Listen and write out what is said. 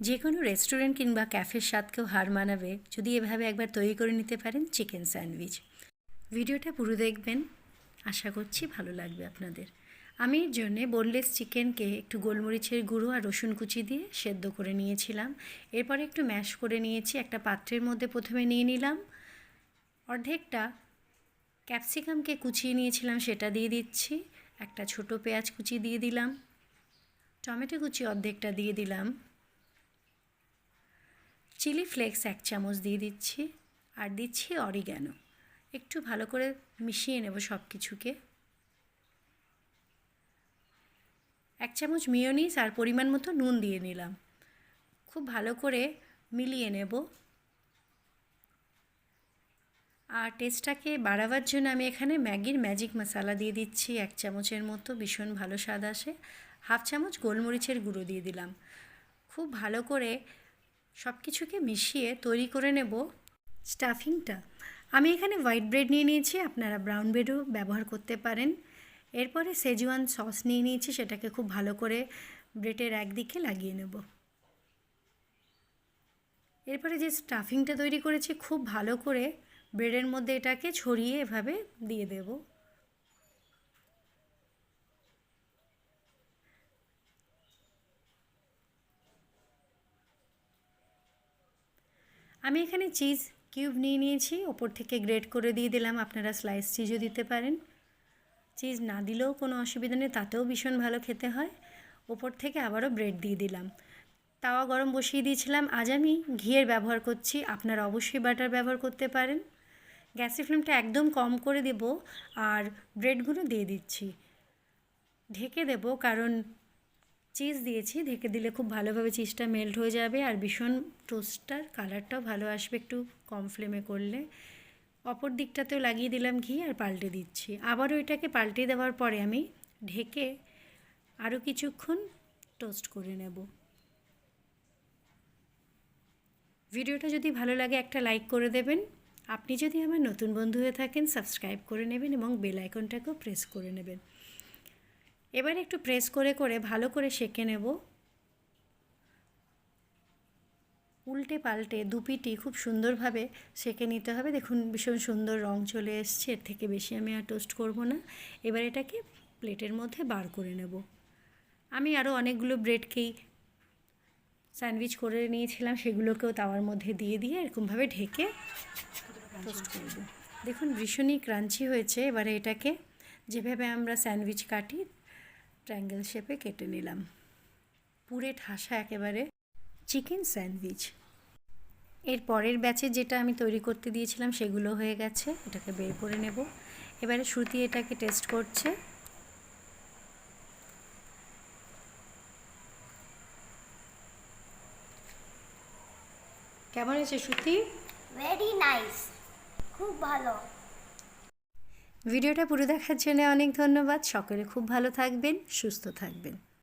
যে কোনো রেস্টুরেন্ট কিংবা ক্যাফের স্বাদকেও হার মানাবে যদি এভাবে একবার তৈরি করে নিতে পারেন চিকেন স্যান্ডউইচ। ভিডিওটা পুরো দেখবেন। আশা করছি ভালো লাগবে আপনাদের। আমি এর জন্যে বোনলেস চিকেনকে একটু গোলমরিচের গুঁড়ো আর রসুন কুচি দিয়ে সেদ্ধ করে নিয়েছিলাম। এরপরে একটু ম্যাশ করে নিয়েছি, একটা পাত্রের মধ্যে প্রথমে নিয়ে নিলাম। অর্ধেকটা ক্যাপসিকামকে কুচিয়ে নিয়েছিলাম, সেটা দিয়ে দিচ্ছি। একটা ছোট পেঁয়াজ কুচি দিয়ে দিলাম। টমেটো কুচি অর্ধেকটা দিয়ে দিলাম। চিলি ফ্লেক্স এক চামচ দিয়ে দিচ্ছি আর দিচ্ছি অরিগ্যানো। একটু ভালো করে মিশিয়ে নেব সব কিছুকে এক চামচ মিওনিস আর পরিমাণ মতো নুন দিয়ে নিলাম। খুব ভালো করে মিলিয়ে নেব। আর টেস্টটাকে বাড়াবার জন্য আমি এখানে ম্যাগির ম্যাজিক মশালা দিয়ে দিচ্ছি। এক চামচের মতো, ভীষণ ভালো স্বাদ আসে। হাফ চামচ গোলমরিচের গুঁড়ো দিয়ে দিলাম। খুব ভালো করে সব কিছুকে মিশিয়ে তৈরি করে নেব স্টাফিংটা। আমি এখানে হোয়াইট ব্রেড নিয়ে নিয়েছি, আপনারা ব্রাউন ব্রেডও ব্যবহার করতে পারেন। এরপরে সেজুয়ান সস নিয়ে নিয়েছি, সেটাকে খুব ভালো করে ব্রেডের একদিকে লাগিয়ে নেব। এরপরে যে স্টাফিংটা তৈরি করেছি, খুব ভালো করে ব্রেডের মধ্যে এটাকে ছড়িয়ে এভাবে দিয়ে দেব। আমি এখানে চিজ কিউব নিয়ে নিয়েছি। ওপর থেকে গ্রেট করে দিয়ে দিলাম। আপনারা স্লাইস চিজও দিতে পারেন। চিজ না দিলেও কোনো অসুবিধা নেই, তাতেও ভীষণ ভালো খেতে হয়। ওপর থেকে আবারও ব্রেড দিয়ে দিলাম। তাওয়া গরম বসিয়ে দিয়েছিলাম। আজ আমি ঘিয়ের ব্যবহার করছি। আপনারা অবশ্যই বাটার ব্যবহার করতে পারেন। গ্যাসের ফ্লেমটা একদম কম করে দেব আর ব্রেডগুলো দিয়ে দিচ্ছি। ঢেকে দেব কারণ চিজ দিয়েছি, ঢেকে দিলে খুব ভালোভাবে চিজটা মেল্ট হয়ে যাবে আর ভীষণ টোস্টটার কালারটাও ভালো আসবে একটু কম ফ্লেমে করলে। অপর দিকটাতেও লাগিয়ে দিলাম ঘি আর পাল্টে দিচ্ছি। আবারও এটাকে পাল্টে দেওয়ার পরে আমি ঢেকে আরও কিছুক্ষণ টোস্ট করে নেব। ভিডিওটা যদি ভালো লাগে একটা লাইক করে দেবেন। আপনি যদি আমার নতুন বন্ধু হয়ে থাকেন সাবস্ক্রাইব করে নেবেন এবং বেল আইকনটাকেও প্রেস করে নেবেন। এবার একটু প্রেস করে করে ভালো করে সেঁকে নেব। উল্টে পাল্টে দুপিটি খুব সুন্দরভাবে সেঁকে নিতে হবে। দেখুন, ভীষণ সুন্দর রং চলে এসছে। এর থেকে বেশি আমি আর টোস্ট করব না। এবার এটাকে প্লেটের মধ্যে বার করে নেব। আমি আরও অনেকগুলো ব্রেডকেই স্যান্ডউইচ করে নিয়েছিলাম, সেগুলোকেও তাওয়ার মধ্যে দিয়ে দিয়ে এরকমভাবে ঢেকে টোস্ট করব। দেখুন, ভীষণই ক্রাঞ্চি হয়েছে। এবারে এটাকে যেভাবে আমরা স্যান্ডউইচ কাটি ট্রায়াঙ্গেল শেপে কেটে নিলাম। পুরে ঠাসা একেবারে চিকেন স্যান্ডউইচ। এর পরের ব্যাচে যেটা আমি তৈরি করতে দিয়েছিলাম সেগুলো হয়ে গেছে, এটাকে বের করে নেব। এবারে শ্রুতি এটাকে টেস্ট করছে। কেমন হয়েছে শ্রুতি? ভেরি নাইস খুব ভালো। ভিডিওটা পুরো দেখার জন্য অনেক ধন্যবাদ। সকলে খুব ভালো থাকবেন সুস্থ থাকবেন।